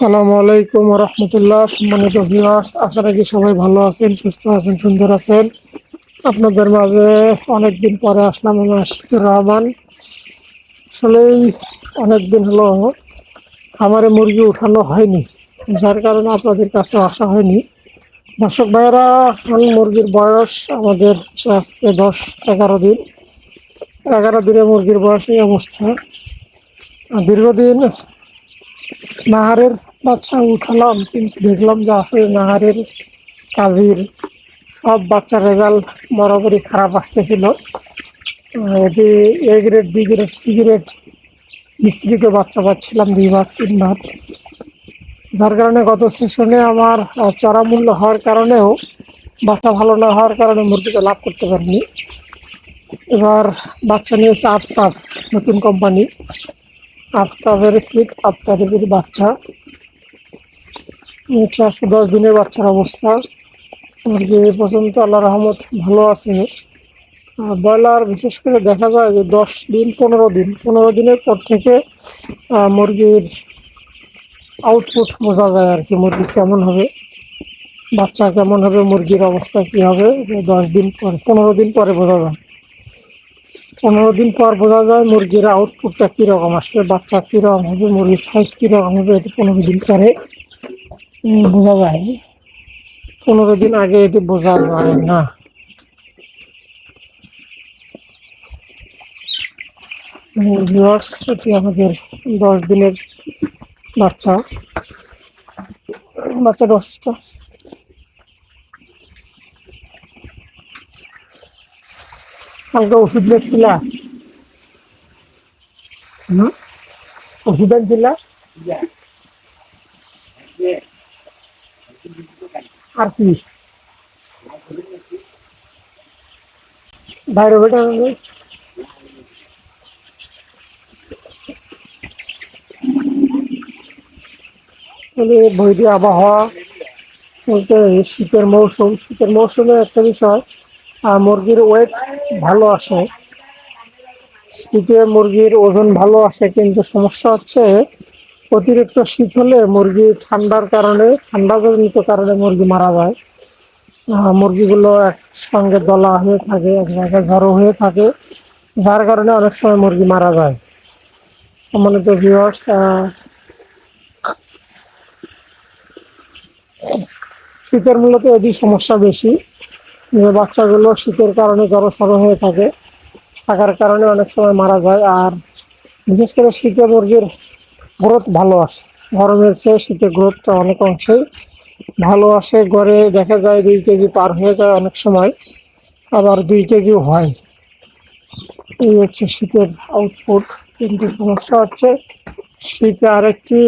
আসসালামু আলাইকুম রহমতুল্লাহ, সম্মানিত ভিউয়ার্স আশা রাখি সবাই ভালো আছেন, সুস্থ আছেন, সুন্দর আছেন। আপনাদের মাঝে অনেকদিন পরে আসলাম আমি আশিকুর রহমান। আসলেই অনেকদিন হলো খামারে মুরগি উঠানো হয়নি, যার কারণে আপনাদের কাছে আসা হয়নি। দর্শক ভাইয়েরা মুরগির বয়স আমাদের আজকে দশ, এগারো দিন। এগারো দিনে মুরগির বয়স এই অবস্থা। দীর্ঘদিন নাহারের বাচ্চা উঠালাম, কিন্তু দেখলাম যে আসলে নাহারের কাজীর সব বাচ্চার রেজাল্ট বরাবরই খারাপ আসতেছিল। এটি A grade B grade C grade মিশ্রিত বাচ্চা পাচ্ছিলাম দুই ভাগ, তিন ভাগ। যার কারণে গত সেশনে আমার চড়া মূল্য হওয়ার কারণেও বাচ্চা ভালো না হওয়ার কারণে মুরগিটা লাভ করতে পারিনি। এবার বাচ্চা নিয়েছে আফতাব, নতুন কোম্পানি আফতাবের ফিট আফতাবের বাচ্চা। আজকে দশ দিনের বাচ্চার অবস্থা। মুরগি এ পর্যন্ত আল্লাহ রহমত ভালো আছে। আর ব্রয়লার বিশেষ করে দেখা যায় যে দশ দিন, পনেরো দিন, পনেরো দিনের পর থেকে মুরগির আউটপুট বোঝা যায় আর কি, মুরগি কেমন হবে, বাচ্চা কেমন হবে, মুরগির অবস্থা কী হবে দশ দিন পর, পনেরো দিন পরে বোঝা যায়। পনেরো দিন পর বোঝা যায় মুরগির আউটপুটটা কীরকম আসছে বাচ্চা কীরকম হবে, মুরগির সাইজ কীরকম হবে এটা পনেরো দিন পরে। বোঝা যায়। পনেরো দিন আগে এটি বোঝা যায় না। এটি আমাদের দশ দিনের বাচ্চা। বাচ্চাটা অসুস্থ। কালকে ওষুধ দিয়েছিলা হুম? ওষুধ দিলা আর কি বাইরে বেটা বৈরী আবহাওয়া বলতে শীতের মৌসুম শীতের মৌসুমে একটা বিষয় আহ, মুরগির ওয়েট ভালো আসে। শীতে মুরগির ওজন ভালো আসে কিন্তু সমস্যা হচ্ছে অতিরিক্ত শীত হলে মুরগি ঠান্ডার কারণে, ঠান্ডাজনিত কারণে মুরগি মারা যায়। মুরগিগুলো একসঙ্গে দলা হয়ে থাকে, এক জায়গায় জড়ো হয়ে থাকে। যার কারণে অনেক সময় মুরগি মারা যায়। সম্মানিত ভিউয়ার্স শীতের মূলত এটি সমস্যা বেশি। যে বাচ্চাগুলো শীতের কারণে জড়সড় হয়ে থাকে, থাকার কারণে অনেক সময় মারা যায়। আর বিশেষ করে শীতে মুরগির গ্রোথ ভালো আসে। গরমের চেয়ে শীতে গ্রোথটা অনেক অংশেই ভালো আসে। গড়ে দেখা যায় দুই কেজি পার হয়ে যায় অনেক সময়, আবার দুই কেজিও হয়। এই হচ্ছে শীতের আউটপুট কিন্তু সমস্যা হচ্ছে, শীতে আরেকটি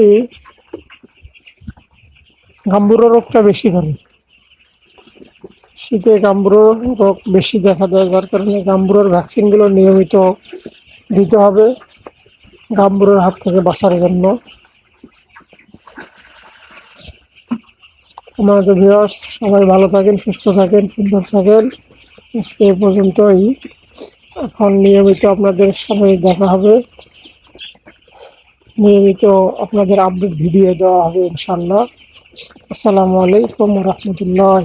গাম্বুরো রোগটা বেশি ধরে। শীতে গাম্বুরো রোগ বেশি দেখা দেয়, যার কারণে গাম্বুরোর ভ্যাকসিনগুলো নিয়মিত দিতে হবে। গাম্বুরোর হাত থেকে বাঁচার জন্য। আমাদের ভিউয়ার্স সবাই ভালো থাকেন, সুস্থ থাকেন, সুন্দর থাকেন। আজকে এ পর্যন্তই। এখন নিয়মিত আপনাদের সঙ্গে দেখা হবে। নিয়মিত আপনাদের আপডেট ভিডিও দেওয়া হবে ইনশাল্লাহ আসসালামু আলাইকুম রহমতুল্লাহ